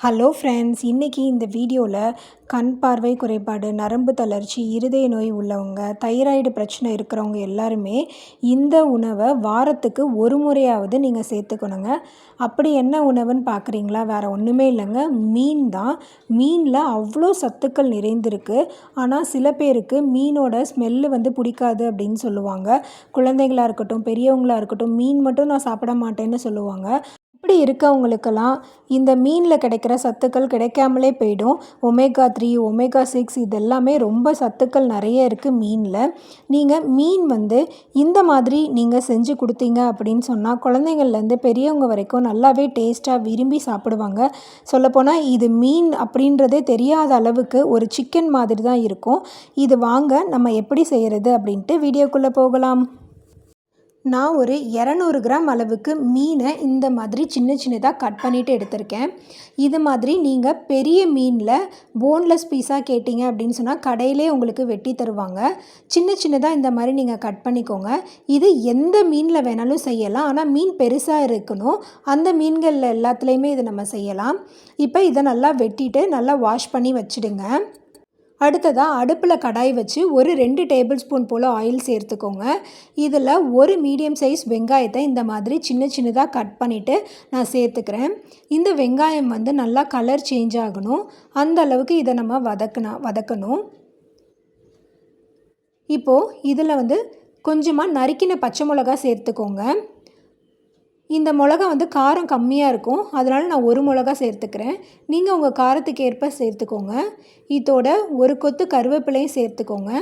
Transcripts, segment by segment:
Hello friends இன்றைக்கி இந்த வீடியோவில் கண் பார்வை குறைபாடு நரம்பு தளர்ச்சி இருதய நோய் உள்ளவங்க தைராய்டு பிரச்சனை இருக்கிறவங்க எல்லாருமே இந்த உணவை வாரத்துக்கு ஒரு முறையாவது நீங்கள் சேர்த்துக்கணுங்க. அப்படி என்ன உணவுன்னு பார்க்குறீங்களா வேறு ஒன்றுமே இல்லைங்க. மீன் தான். மீனில் அவ்வளோ சத்துக்கள் நிறைந்திருக்கு. ஆனால் சில பேருக்கு மீனோட ஸ்மெல்லு வந்து பிடிக்காது அப்படின்னு சொல்லுவாங்க. குழந்தைகளாக இருக்கட்டும் பெரியவங்களாக இருக்கட்டும் மீன் மட்டும் நான் சாப்பிட மாட்டேன்னு சொல்லுவாங்க. இப்படி இருக்கவங்களுக்கெல்லாம் இந்த மீனில் கிடைக்கிற சத்துக்கள் கிடைக்காமலே போயிடும். ஒமேகா த்ரீ ஒமேகா சிக்ஸ் இது எல்லாமே ரொம்ப சத்துக்கள் நிறைய இருக்குது மீனில். நீங்கள் மீன் வந்து இந்த மாதிரி நீங்கள் செஞ்சு கொடுத்தீங்க அப்படின்னு சொன்னால் குழந்தைங்கள்லேருந்து பெரியவங்க வரைக்கும் நல்லாவே டேஸ்ட்டாக விரும்பி சாப்பிடுவாங்க. சொல்லப்போனால் இது மீன் அப்படின்றதே தெரியாத அளவுக்கு ஒரு சிக்கன் மாதிரி தான் இருக்கும். இது வாங்க நம்ம எப்படி செய்கிறது அப்படின்ட்டு வீடியோக்குள்ளே போகலாம். நான் ஒரு இரநூறு கிராம் அளவுக்கு மீனை இந்த மாதிரி சின்ன சின்னதாக கட் பண்ணிவிட்டு எடுத்திருக்கேன். இது மாதிரி நீங்கள் பெரிய மீனில் போன்லெஸ் பீஸாக கேட்டிங்க அப்படின்னு சொன்னால் கடையிலே உங்களுக்கு வெட்டி தருவாங்க. சின்ன சின்னதாக இந்த மாதிரி நீங்கள் கட் பண்ணிக்கோங்க. இது எந்த மீனில் வேணாலும் செய்யலாம். ஆனால் மீன் பெருசாக இருக்கணும். அந்த மீன்களில் எல்லாத்துலேயுமே இதை நம்ம செய்யலாம். இப்போ இதை நல்லா வெட்டிட்டு நல்லா வாஷ் பண்ணி வச்சுடுங்க. அடுத்ததாக அடுப்பில் கடாய் வச்சு ஒரு ரெண்டு டேபிள் ஸ்பூன் போல் ஆயில் சேர்த்துக்கோங்க. இதில் ஒரு மீடியம் சைஸ் வெங்காயத்தை இந்த மாதிரி சின்ன சின்னதாக கட் பண்ணிவிட்டு நான் சேர்த்துக்கிறேன். இந்த வெங்காயம் வந்து நல்லா கலர் சேஞ்ச் ஆகணும். அந்த அளவுக்கு இதை நம்ம வதக்கினா வதக்கணும். இப்போது இதில் வந்து கொஞ்சமாக நறுக்கின பச்சை மிளகா சேர்த்துக்கோங்க. இந்த மிளகா வந்து காரம் கம்மியாக இருக்கும். அதனால் நான் ஒரு மிளகா சேர்த்துக்கிறேன். நீங்கள் உங்கள் காரத்துக்கு ஏற்ப சேர்த்துக்கோங்க. இதோட ஒரு கொத்து கருவேப்பிலையும் சேர்த்துக்கோங்க.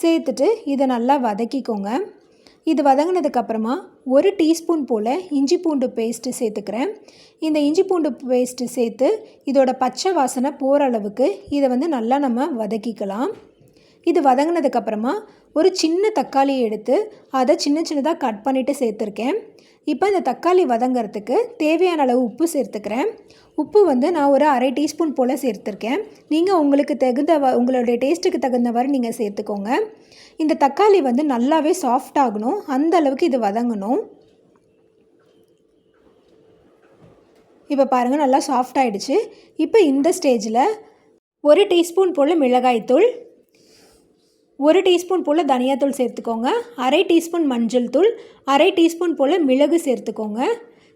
சேர்த்துட்டு இதை நல்லா வதக்கிக்கோங்க. இது வதங்கினதுக்கப்புறமா ஒரு டீஸ்பூன் போல் இஞ்சி பூண்டு பேஸ்ட்டு சேர்த்துக்கிறேன். இந்த இஞ்சி பூண்டு பேஸ்ட்டு சேர்த்து இதோட பச்சை வாசனை போகிற அளவுக்கு இதை வந்து நல்லா நம்ம வதக்கிக்கலாம். இது வதங்கினதுக்கப்புறமா ஒரு சின்ன தக்காளியை எடுத்து அதை சின்ன சின்னதாக கட் பண்ணிவிட்டு சேர்த்துருக்கேன். இப்போ இந்த தக்காளி வதங்கிறதுக்கு தேவையான அளவு உப்பு சேர்த்துக்கிறேன். உப்பு வந்து நான் ஒரு அரை டீஸ்பூன் போல் சேர்த்துருக்கேன். நீங்கள் உங்களுக்கு தகுந்த உங்களுடைய டேஸ்ட்டுக்கு தகுந்தவாறு நீங்கள் சேர்த்துக்கோங்க. இந்த தக்காளி வந்து நல்லாவே சாஃப்ட் ஆகணும். அந்த அளவுக்கு இது வதங்கணும். இப்போ பாருங்கள் நல்லா சாஃப்ட் ஆகிடுச்சு இப்போ இந்த ஸ்டேஜில் ஒரு டீஸ்பூன் போல் மிளகாய்த்தூள் ஒரு டீஸ்பூன் போல் தனியாத்தூள் சேர்த்துக்கோங்க. அரை டீஸ்பூன் மஞ்சள் தூள் அரை டீஸ்பூன் போல் மிளகு சேர்த்துக்கோங்க.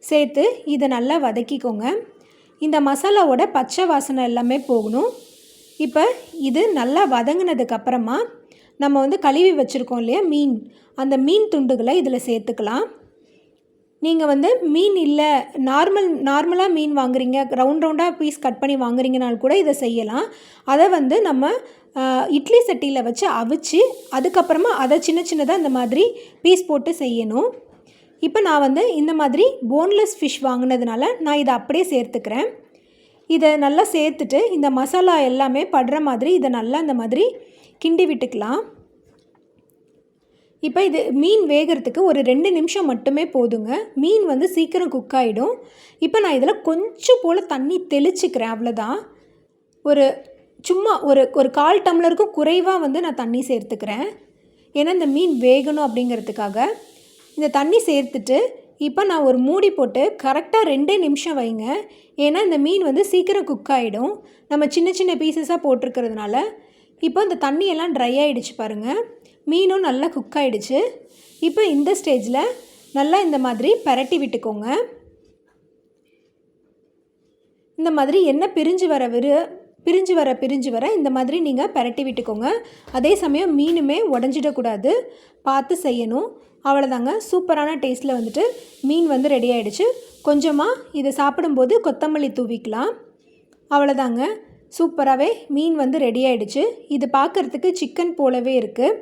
சேர்த்து இதை நல்லா வதக்கிக்கோங்க. இந்த மசாலாவோட பச்சை வாசனை எல்லாமே போகணும். இப்போ இது நல்லா வதங்கினதுக்கப்புறமா நம்ம வந்து கழுவி வச்சுருக்கோம் இல்லையா மீன். அந்த மீன் துண்டுகளை இதில் சேர்த்துக்கலாம். நீங்கள் வந்து மீன் இல்லை நார்மல் நார்மலாக மீன் வாங்குறீங்க ரவுண்ட் ரவுண்டாக பீஸ் கட் பண்ணி வாங்குறீங்கனாலும் கூட இதை செய்யலாம். அதை வந்து நம்ம இட்லி சட்டியில் வச்சு அவிச்சு அதுக்கப்புறமா அதை சின்ன சின்னதாக இந்த மாதிரி பீஸ் போட்டு செய்யணும். இப்போ நான் வந்து இந்த மாதிரி போன்லெஸ் ஃபிஷ் வாங்கினதுனால நான் இதை அப்படியே சேர்த்துக்கிறேன். இதை நல்லா சேர்த்துட்டு இந்த மசாலா எல்லாமே படுற மாதிரி இதை நல்லா இந்த மாதிரி கிண்டி விட்டுக்கலாம். இப்போ இது மீன் வேகிறதுக்கு ஒரு ரெண்டு நிமிஷம் மட்டுமே போதுங்க. மீன் வந்து சீக்கிரம் குக் ஆகிடும் இப்போ நான் இதில் கொஞ்சம் போல் தண்ணி தெளிச்சுக்கிறேன் அவ்வளோதான் ஒரு சும்மா ஒரு ஒரு கால் டம்ளருக்கும் குறைவாக வந்து நான் தண்ணி சேர்த்துக்கிறேன். ஏன்னா இந்த மீன் வேகணும் அப்படிங்கிறதுக்காக. இந்த தண்ணி சேர்த்துட்டு இப்போ நான் ஒரு மூடி போட்டு கரெக்டாக ரெண்டே நிமிஷம் வைங்க. ஏன்னா இந்த மீன் வந்து சீக்கிரம் குக் ஆகிடும் நம்ம சின்ன சின்ன பீசஸாக போட்டிருக்கிறதுனால. இப்போ இந்த தண்ணியெல்லாம் ட்ரை ஆகிடுச்சு பாருங்கள் மீனும் நல்லா குக் ஆகிடுச்சு இப்போ இந்த ஸ்டேஜில் நல்லா இந்த மாதிரி பரட்டி விட்டுக்கோங்க. இந்த மாதிரி என்ன பிரிஞ்சு வர விரு பிரிஞ்சு வர பிரிஞ்சு வர இந்த மாதிரி நீங்கள் பரட்டி விட்டுக்கோங்க. அதே சமயம் மீனுமே உடஞ்சிடக்கூடாது. பார்த்து செய்யணும். அவ்வளோதாங்க சூப்பரான டேஸ்ட்டில் வந்துட்டு மீன் வந்து ரெடி ஆகிடுச்சு கொஞ்சமாக இதை சாப்பிடும்போது கொத்தமல்லி தூவிக்கலாம். அவ்வளோதாங்க சூப்பராகவே மீன் வந்து ரெடி ஆகிடுச்சு இது பார்க்குறதுக்கு சிக்கன் போலவே இருக்குது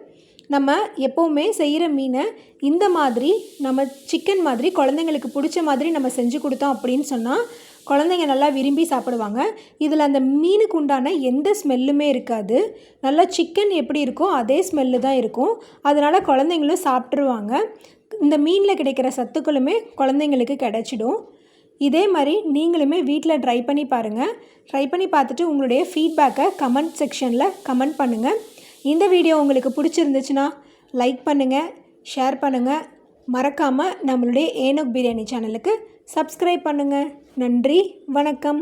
நம்ம எப்போவுமே செய்கிற மீனை இந்த மாதிரி நம்ம சிக்கன் மாதிரி குழந்தைங்களுக்கு பிடிச்ச மாதிரி நம்ம செஞ்சு கொடுத்தோம் அப்படின்னு சொன்னால் குழந்தைங்க நல்லா விரும்பி சாப்பிடுவாங்க. இதில் அந்த மீனுக்கு உண்டான எந்த ஸ்மெல்லுமே இருக்காது. நல்லா சிக்கன் எப்படி இருக்கோ அதே ஸ்மெல்லு தான் இருக்கும். அதனால் குழந்தைங்களும் சாப்பிட்ருவாங்க இந்த மீனில் கிடைக்கிற சத்துக்களுமே குழந்தைங்களுக்கு கிடச்சிடும். இதே மாதிரி நீங்களுமே வீட்டில் ட்ரை பண்ணி பாருங்கள் ட்ரை பண்ணி பார்த்துட்டு உங்களுடைய ஃபீட்பேக்கை கமெண்ட் செக்ஷனில் கமெண்ட் பண்ணுங்கள் இந்த வீடியோ உங்களுக்கு பிடிச்சிருந்துச்சுன்னா லைக் பண்ணுங்கள் ஷேர் பண்ணுங்கள் மறக்காமல் நம்மளுடைய ஏனோக் பிரியாணி சேனலுக்கு சப்ஸ்கிரைப் பண்ணுங்கள் நன்றி வணக்கம்.